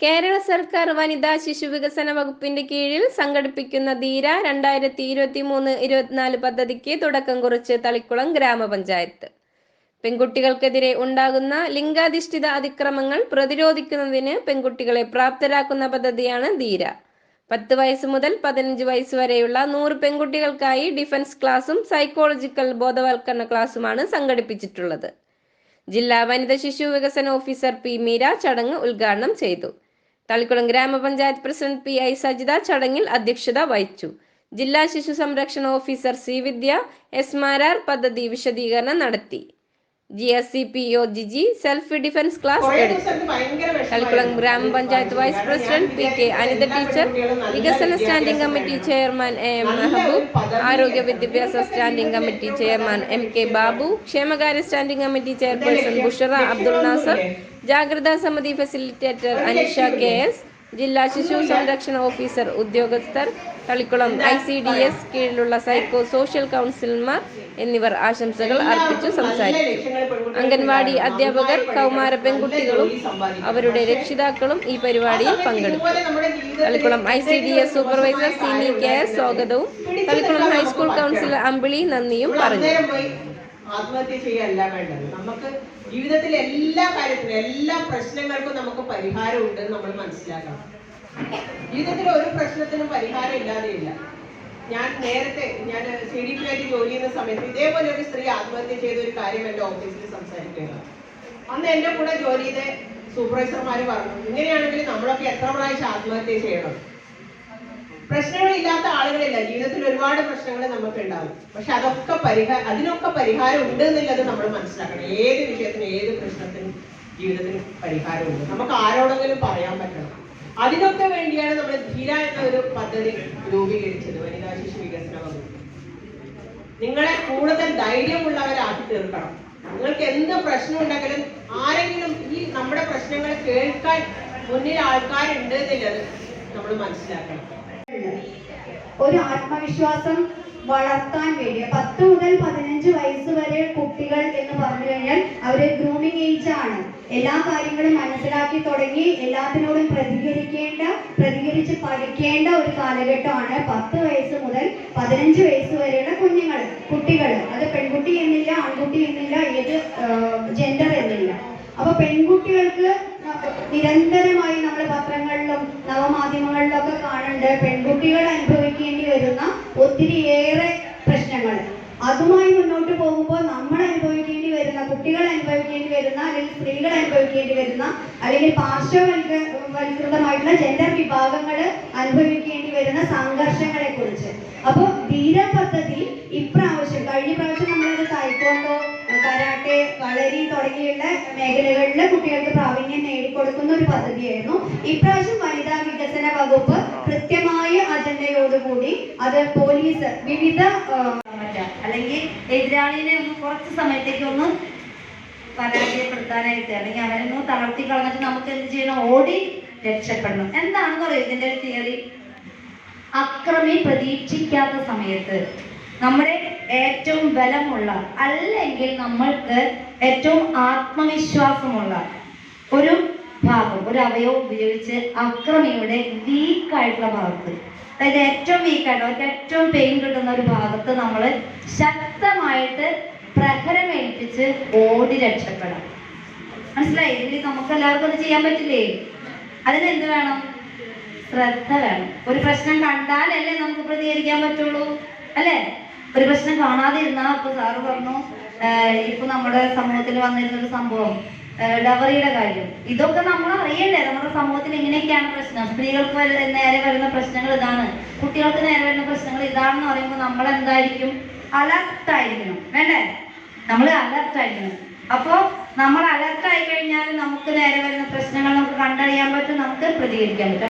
കേരള സർക്കാർ വനിതാ ശിശു വികസന വകുപ്പിന്റെ കീഴിൽ സംഘടിപ്പിക്കുന്ന ധീര രണ്ടായിരത്തി ഇരുപത്തി മൂന്ന് ഇരുപത്തിനാല് പദ്ധതിക്ക് തുടക്കം കുറിച്ച് തളിക്കുളം ഗ്രാമപഞ്ചായത്ത്. പെൺകുട്ടികൾക്കെതിരെ ഉണ്ടാകുന്ന ലിംഗാധിഷ്ഠിത അതിക്രമങ്ങൾ പ്രതിരോധിക്കുന്നതിന് പെൺകുട്ടികളെ പ്രാപ്തരാക്കുന്ന പദ്ധതിയാണ് ധീര. പത്ത് വയസ്സ് മുതൽ പതിനഞ്ച് വയസ്സ് വരെയുള്ള നൂറ് പെൺകുട്ടികൾക്കായി ഡിഫൻസ് ക്ലാസും സൈക്കോളജിക്കൽ ബോധവൽക്കരണ ക്ലാസുമാണ് സംഘടിപ്പിച്ചിട്ടുള്ളത്. ജില്ലാ വനിതാ ശിശു വികസന ഓഫീസർ പി മീര ചടങ്ങ് ഉദ്ഘാടനം ചെയ്തു. തളിക്കുളം ഗ്രാമപഞ്ചായത്ത് പ്രസിഡന്റ് പി ഐ സജിത ചടങ്ങിൽ അധ്യക്ഷത വഹിച്ചു. ജില്ലാ ശിശു സംരക്ഷണ officer C Vidya S Marar പദ്ധതി വിശദീകരണം നടത്തി. G S C P O Jiji self defence class Thalikkulam ഗ്രാമപഞ്ചായത്ത് vice president P K Anitha teacher വികസന standing committee chairman A. M Mehboob ആരോഗ്യ വിദ്യാഭ്യാസ standing committee chairman M K Babu ക്ഷേമകാര്യ standing committee chairperson Bushara Abdul Nasar ജാഗ്രതാ സമിതി facilitator Anisha K S ജില്ലാ ശിശു സംരക്ഷണ ഓഫീസർ ഉദ്യോഗസ്ഥർ Thalikkulam I C D S കീഴിലുള്ള സൈക്കോ സോഷ്യൽ കൗൺസിലർമാർ എന്നിവർ ആശംസകൾ അർപ്പിച്ചു സംസാരിച്ചു. അംഗൻവാടി അധ്യാപകർ കൗമാര പെൺകുട്ടികളും അവരുടെ രക്ഷിതാക്കളും ഈ പരിപാടിയിൽ പങ്കെടുത്തു. Thalikkulam I C D S supervisor Sini K സ്വാഗതവും തളിക്കുളം ഹൈസ്കൂൾ കൗൺസിലർ അമ്പിളി നന്ദിയും പറഞ്ഞു. ആത്മഹത്യ ചെയ്യല്ല വേണ്ടത്. നമുക്ക് ജീവിതത്തിലെ എല്ലാ കാര്യത്തിനും എല്ലാ പ്രശ്നങ്ങൾക്കും നമുക്ക് പരിഹാരം ഉണ്ടെന്ന് നമ്മൾ മനസ്സിലാക്കണം. ജീവിതത്തിൽ ഒരു പ്രശ്നത്തിനും പരിഹാരം ഇല്ലാതെയില്ല ഞാൻ നേരത്തെ ഞാൻ സി ഡി പി ആയിട്ട് ജോലി ചെയ്യുന്ന സമയത്ത് ഇതേപോലെ ഒരു സ്ത്രീ ആത്മഹത്യ ചെയ്ത ഒരു കാര്യം എന്റെ ഓഫീസിൽ സംസാരിക്കുകയാണ്. അന്ന് എന്റെ കൂടെ ജോലി ചെയ്ത സൂപ്പർവൈസർമാർ പറഞ്ഞു ഇങ്ങനെയാണെങ്കിൽ നമ്മളൊക്കെ എത്ര പ്രാവശ്യം ആത്മഹത്യ ചെയ്യണം? പ്രശ്നങ്ങളില്ലാത്ത ആളുകളില്ല. ജീവിതത്തിൽ ഒരുപാട് പ്രശ്നങ്ങൾ നമുക്ക് ഉണ്ടാവും. പക്ഷെ അതൊക്കെ പരിഹാരം അതിനൊക്കെ പരിഹാരം ഉണ്ട് എന്നുള്ളത് നമ്മൾ മനസ്സിലാക്കണം. ഏത് വിഷയത്തിനും ഏത് പ്രശ്നത്തിനും ജീവിതത്തിന് പരിഹാരമുണ്ട് നമുക്ക് ആരോടെങ്കിലും പറയാൻ പറ്റണം. അതിനൊക്കെ വേണ്ടിയാണ് നമ്മൾ ധീര എന്ന ഒരു പദ്ധതി രൂപീകരിച്ചത്. വനിതാ ശിശു വികസന വകുപ്പ്. നിങ്ങളെ കൂടുതൽ ധൈര്യമുള്ളവരാക്കി തീർക്കണം. നിങ്ങൾക്ക് എന്ത് പ്രശ്നം ഉണ്ടെങ്കിലും ആരെങ്കിലും ഈ നമ്മുടെ പ്രശ്നങ്ങൾ കേൾക്കാൻ മുന്നിൽ ആൾക്കാരുണ്ട് എന്നുള്ളത് നമ്മൾ മനസ്സിലാക്കണം. ഒരു ആത്മവിശ്വാസം വളർത്താൻ വേണ്ടി. പത്ത് മുതൽ പതിനഞ്ച് വയസ്സ് വരെ കുട്ടികൾ എന്ന് പറഞ്ഞു കഴിഞ്ഞാൽ അവർ ഗ്രൂമിങ് ഏജ് ആണ്. എല്ലാ കാര്യങ്ങളും മനസ്സിലാക്കി തുടങ്ങി എല്ലാത്തിനോടും പ്രതികരിക്കേണ്ട പ്രതികരിച്ച് പഠിക്കേണ്ട ഒരു കാലഘട്ടമാണ് പത്ത് വയസ്സ് മുതൽ പതിനഞ്ച് വയസ്സ് വരെയുള്ള കുഞ്ഞുങ്ങൾ കുട്ടികൾ. അത് പെൺകുട്ടി എന്നില്ല ആൺകുട്ടി എന്നില്ല ഏത് ജെൻഡർ അപ്പൊ പെൺകുട്ടികൾക്ക് നിരന്തരമായി നമ്മൾ പത്രങ്ങളിലും നവമാധ്യമങ്ങളിലൊക്കെ കാണുന്നുണ്ട് പെൺകുട്ടികൾ അനുഭവിക്കേണ്ടി വരുന്ന ഒത്തിരിയേറെ പ്രശ്നങ്ങൾ അതുമായി മുന്നോട്ട് പോകുമ്പോൾ നമ്മൾ അനുഭവിക്കേണ്ടി വരുന്ന കുട്ടികൾ അനുഭവിക്കേണ്ടി വരുന്ന അല്ലെങ്കിൽ സ്ത്രീകൾ അനുഭവിക്കേണ്ടി വരുന്ന അല്ലെങ്കിൽ പാർശ്വവൽകൃതമായിട്ടുള്ള ജെൻഡർ വിഭാഗങ്ങൾ അനുഭവിക്കേണ്ടി വരുന്ന സംഘർഷങ്ങളെ കുറിച്ച് അപ്പോൾ ധീര പദ്ധതി മേഖലകളിൽ കുട്ടികൾക്ക് പ്രാവീണ്യം നേടിക്കൊടുക്കുന്ന ഒരു പദ്ധതിയായിരുന്നു. ഇപ്രാവശ്യം വനിതാ വികസന വകുപ്പ് കൃത്യമായ അജണ്ടയോടുകൂടി അത് പോലീസ് വിവിധ അല്ലെങ്കിൽ എതിരാളിനെ ഒന്ന് കുറച്ച് സമയത്തേക്ക് ഒന്ന് പരാജയപ്പെടുത്താനായിട്ട് അല്ലെങ്കിൽ അവരൊന്ന് തളർത്തി കളഞ്ഞിട്ട് നമുക്ക് എന്ത് ചെയ്യണം? ഓടി രക്ഷപ്പെടണം. എന്താണെന്ന് പറയും ഇതിന്റെ ഒരു തിയറി? അക്രമി പ്രതീക്ഷിക്കാത്ത സമയത്ത് നമ്മുടെ ഏറ്റവും ബലമുള്ള അല്ലെങ്കിൽ നമ്മൾക്ക് ഏറ്റവും ആത്മവിശ്വാസമുള്ള ഒരു ഭാഗം ഒരു അവയവം ഉപയോഗിച്ച് അക്രമിയുടെ വീക്ക് വീക്കായിട്ടുള്ള ഭാഗത്ത്. അതായത് ഏറ്റവും വീക്കായിട്ട് അവർക്ക് ഏറ്റവും പെയിൻ കിട്ടുന്ന ഒരു ഭാഗത്ത് നമ്മൾ ശക്തമായിട്ട് പ്രഹരം ഏൽപ്പിച്ച് ഓടി രക്ഷപ്പെടാം. മനസ്സിലായി? ഇതിൽ നമുക്ക് എല്ലാവർക്കും അത് ചെയ്യാൻ പറ്റില്ലേ? അതിന് അതിനെന്ത് വേണം? ശ്രദ്ധ വേണം. ഒരു പ്രശ്നം കണ്ടാലല്ലേ നമുക്ക് പ്രതികരിക്കാൻ പറ്റുള്ളൂ? അല്ലേ? ഒരു പ്രശ്നം കാണാതിരുന്നാ ഇപ്പൊ സാറ് പറഞ്ഞു ഇപ്പൊ നമ്മുടെ സമൂഹത്തിൽ വന്നിരുന്ന ഒരു സംഭവം ഡവറിയുടെ കാര്യം. ഇതൊക്കെ നമ്മൾ അറിയണ്ടേ? നമ്മുടെ സമൂഹത്തിൽ ഇങ്ങനെയൊക്കെയാണ് പ്രശ്നം. സ്ത്രീകൾക്ക് നേരെ വരുന്ന പ്രശ്നങ്ങൾ ഇതാണ്. കുട്ടികൾക്ക് നേരെ വരുന്ന പ്രശ്നങ്ങൾ ഇതാണെന്ന് പറയുമ്പോൾ നമ്മൾ എന്തായിരിക്കും? അലർട്ട് ആയിരിക്കണം. വേണ്ടേ? നമ്മൾ അലർട്ട് ആയിരിക്കണം. അപ്പോൾ നമ്മൾ അലർട്ട് ആയി കഴിഞ്ഞാൽ നമുക്ക് നേരെ വരുന്ന പ്രശ്നങ്ങൾ നമുക്ക് കണ്ടറിയാൻ പറ്റും നമുക്ക് പ്രതികരിക്കാൻ പറ്റും.